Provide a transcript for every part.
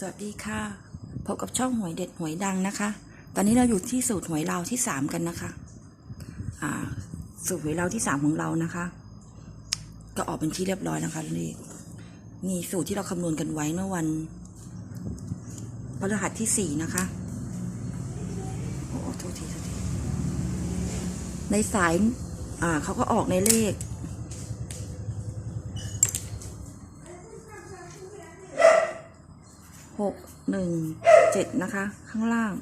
สวัสดีค่ะ พบกับช่องหวยเด็ดหวยดังนะคะ ตอนนี้เราอยู่ที่สูตรหวยเราที่สามกันนะคะอ่าสูตรหวยเราที่สามของเรานะคะ ก็ออกเป็นที่เรียบร้อยนะคะนี่นี่สูตรที่เราคำนวณกันไว้เมื่อวันพฤหัสที่สี่นะคะโอ้โทษทีโทษทีในสายอ่าเขาก็ออกในเลข หก หนึ่งเจ็ดนะคะ ข้างล่าง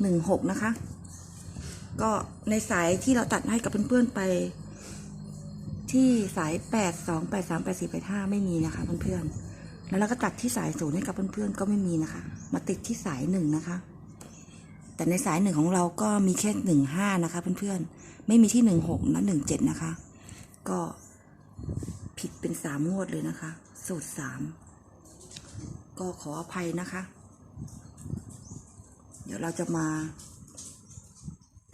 หนึ่งหกนะคะ ก็ในสายที่เราตัดให้กับเพื่อนๆไป ที่สายแปดสองแปดสามแปดสี่แปดห้าไม่มีนะคะเพื่อนๆแล้วเราก็ตัดที่สายศูนย์ให้กับเพื่อนๆก็ไม่มีนะคะ มาติดที่สายหนึ่งนะคะ แต่ในสายหนึ่งของเราก็มีแค่หนึ่งห้านะคะเพื่อนๆไม่มีที่หนึ่งหกและหนึ่งเจ็ดนะคะ ก็ผิดเป็นสามงวดเลยนะคะ สูตรสาม ก็ขออภัยนะคะ เดี๋ยวเราจะมา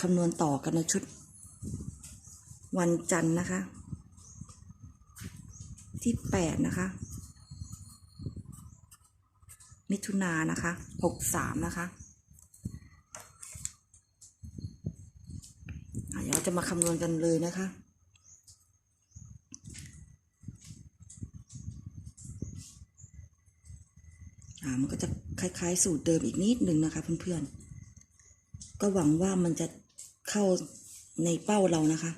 คำนวณต่อกันในชุด วันจันทร์นะคะ ที่แปดนะคะ มิถุนานะคะหกสามนะคะอะเดี๋ยวเราจะมาคำนวณกันเลยนะคะ อ่ามันก็จะคล้ายๆ สูตรเดิมอีกนิดหนึ่งนะคะ เพื่อนๆ ก็หวังว่ามันจะเข้าในเป้าเรานะคะ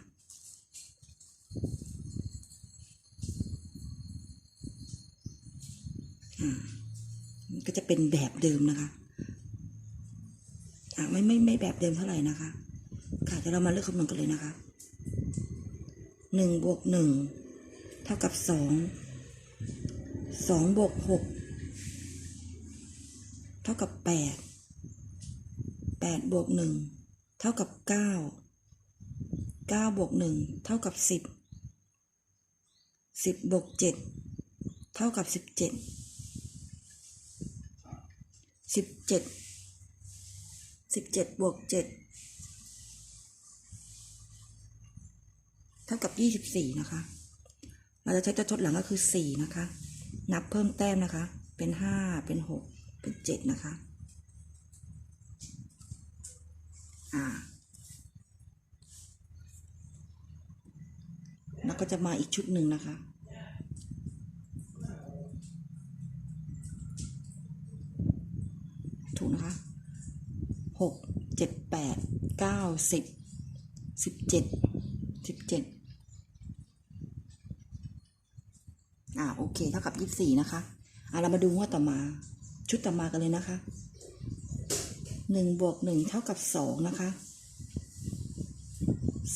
อ่ามันก็จะเป็นแบบเดิมนะคะ อ่าไม่ไม่ไม่แบบเดิมเท่าไหร่นะคะ ค่ะเดี๋ยวเรามาเลือกคำนวณกันเลยนะคะหนึ่งบวกหนึ่งเท่ากับสองสองบวกหก เท่ากับแปดแปดบวกหนึ่งเท่ากับเก้าเก้าบวกหนึ่งเท่ากับสิบสิบบวกเจ็ดเท่ากับสิบเจ็ดสิบเจ็ดสิบเจ็ดบวกเจ็ดเท่ากับยี่สิบสี่นะคะ เราจะใช้ตัวทดหลังก็คือสี่นะคะ นับเพิ่มแต้มนะคะ เป็นห้าเป็นหก เป็นเจ็ดนะคะ อ่า แล้วก็จะมาอีกชุดหนึ่งนะคะถูกนะคะหกเจ็ดแปดเก้าสิบสิบเจ็ดสิบเจ็ดอ่าโอเค เท่ากับยี่สิบสี่นะคะอ่าเรามาดูงวดต่อมา ชุดต่อมากันเลยนะคะหนึ่งบวกหนึ่งเท่ากับสองนะคะ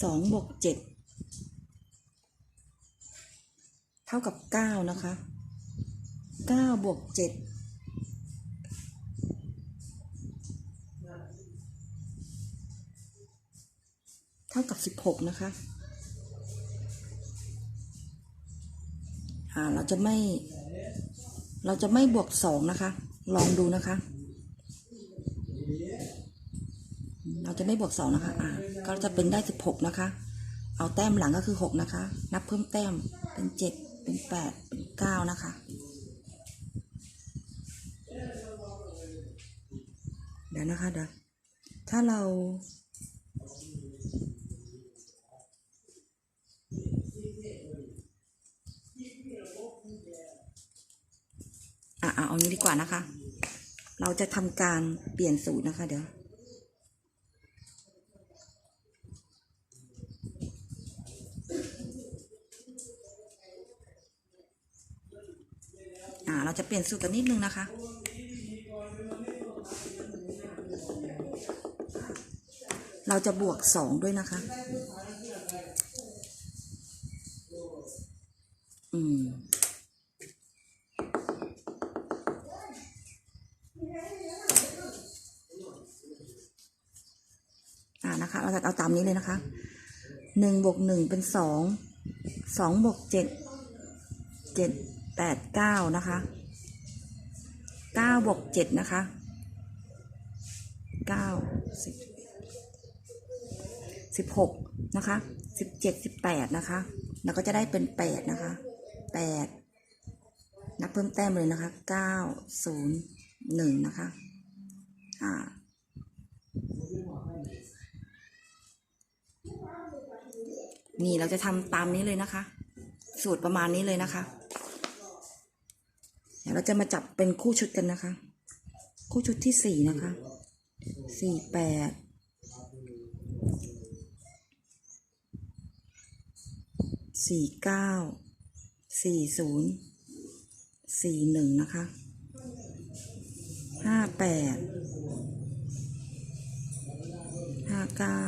สองบวกเจ็ดเท่ากับเก้านะคะเก้าบวกเจ็ดเท่ากับสิบหกนะคะอ่าเราจะไม่ เราจะไม่บวกสองนะคะ ลองดูนะคะ เราจะไม่บวกสองนะคะ อ่า ก็จะเป็นได้สิบหกนะคะ เอาแต้มหลังก็คือหกนะคะ นับเพิ่มแต้มเป็นเจ็ดเป็นแปดเป็นเก้านะคะเดี๋ยวนะคะเดี๋ยวถ้าเราอะอะเอางี้ดีกว่านะคะ เราจะทำการเปลี่ยนสูตรนะคะ เดี๋ยว อ่า เราจะเปลี่ยนสูตรกันนิดนึงนะคะเราจะบวกสองด้วยนะคะ อืม อานะคะเราจะเอาตามนี้เลยนะคะหนึ่งบวกหนึ่งเป็นสองสองบวกเจ็ดเจ็ดแปดเก้านะคะเก้าบวกเจ็ดนะคะเก้าสิบสิบหกนะคะสิบเจ็ดสิบแปดนะคะแล้วก็จะได้เป็นแปดนะคะแปดนับเพิ่มแต้มเลยนะคะเก้าศูนย์หนึ่งนะคะอ่า นี่เราจะทำตามนี้เลยนะคะ สูตรประมาณนี้เลยนะคะ เดี๋ยวเราจะมาจับเป็นคู่ชุดกันนะคะ คู่ชุดที่สี่นะคะสี่แปดสี่เก้าสี่ศูนย์สี่หนึ่งนะคะห้าแปดห้าเก้า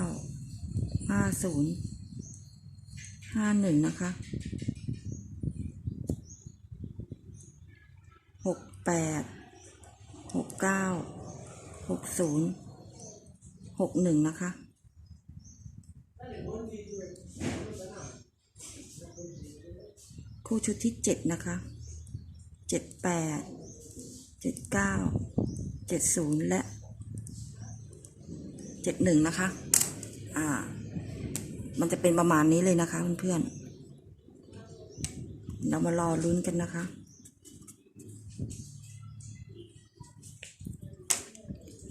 ห้าศูนย์ ห้าหนึ่งนะคะหกแปดหกเก้าหกศูนย์หกหนึ่งนะคะคู่ชุดที่เจ็ดนะคะเจ็ดแปดเจ็ดเก้าเจ็ดศูนย์และเจ็ดหนึ่งนะคะ อ่า มันจะเป็นประมาณนี้เลยนะคะเพื่อนๆเรามารอลุ้นกันนะคะ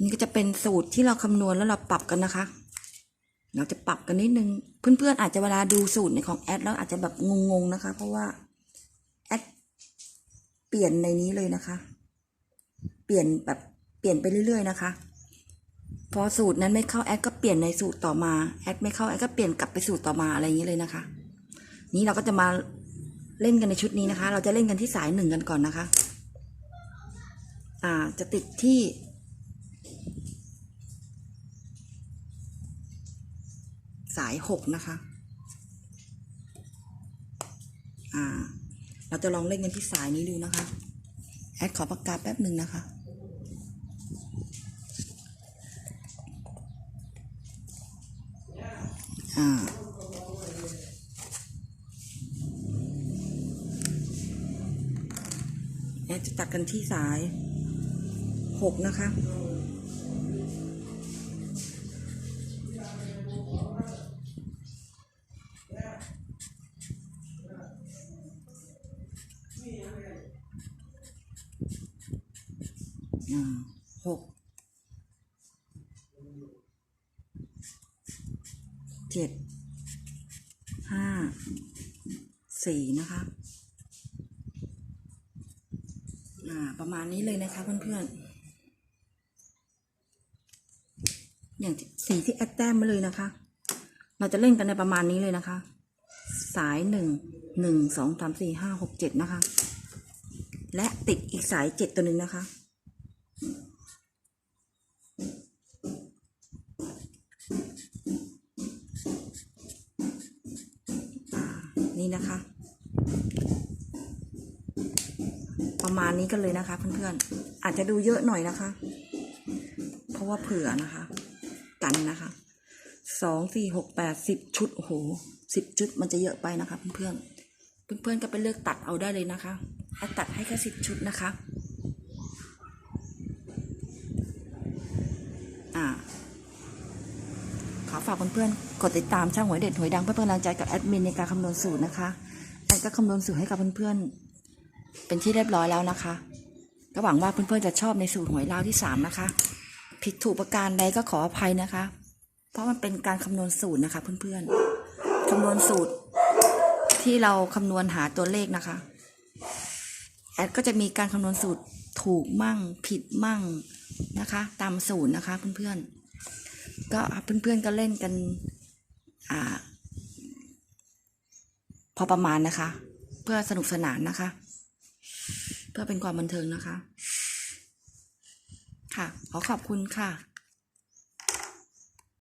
นี่ก็จะเป็นสูตรที่เราคำนวณแล้วเราปรับกันนะคะ เราจะปรับกันนิดนึง เพื่อนๆอาจจะเวลาดูสูตรในของแอดแล้วอาจจะแบบงงๆนะคะ เพราะว่าแอดเปลี่ยนในนี้เลยนะคะ เปลี่ยนแบบเปลี่ยนไปเรื่อยๆนะคะ พอสูตรนั้นไม่เข้าแอดก็เปลี่ยนในสูตรต่อมาแอดไม่เข้าแอดก็เปลี่ยนกลับไปสูตรต่อมาอะไรอย่างนี้เลยนะคะ นี้เราก็จะมาเล่นกันในชุดนี้นะคะ เราจะเล่นกันที่สายหนึ่งกันก่อนนะคะ อ่าจะติดที่ สายหกนะคะ อ่า เราจะลองเล่นกันที่สายนี้ดูนะคะ แอดขอปากกาแป๊บหนึ่งนะคะ อ่าแอจะตัดกันที่สายหกนะคะอ่าหก เจ็ดห้าสี่นะคะอ่าประมาณนี้เลยนะคะเพื่อนๆ อย่างสีที่แอดแต้มมาเลยนะคะ เราจะเล่นกันในประมาณนี้เลยนะคะ สายหนึ่งหนึ่งสองสามสี่ห้าหกเจ็ดนะคะ และติดอีกสายเจ็ดตัวหนึ่งนะคะ ประมาณนี้กันเลยนะคะ เพื่อนๆ อาจจะดูเยอะหน่อยนะคะ เพราะว่าเผื่อนะคะ กันนะคะสองสี่หกแปดสิบชุดโอ้โหสิบชุดมันจะเยอะไปนะคะ เพื่อนๆ เพื่อนๆก็ไปเลือกตัดเอาได้เลยนะคะให้ตัดให้แค่สิบชุดนะคะ อ่าขอฝากเพื่อนๆ กดติดตามช่างหวยเด็ดหวยดังเพื่อเป็นกำลังใจกับแอดมินในการคำนวณสูตรนะคะ อดก็คำนวณสูตรให้กับเพื่อนๆ เป็นที่เรียบร้อยแล้วนะคะ ก็หวังว่าเพื่อนๆจะชอบในสูตรหวยลาวที่สามนะคะ ผิดถูกประการใดก็ขออภัยนะคะ เพราะมันเป็นการคำนวณสูตรนะคะเพื่อนๆคำนวณสูตรที่เราคำนวณหาตัวเลขนะคะ แอดก็จะมีการคำนวณสูตรถูกมั่งผิดมั่งนะคะ ตามสูตรนะคะเพื่อนๆ ก็เพื่อนๆก็เล่นกัน อ่า อประมาณนะคะ เพื่อสนุกสนานนะคะ เพื่อเป็นความบันเทิงนะคะ ค่ะ ขอขอบคุณค่ะ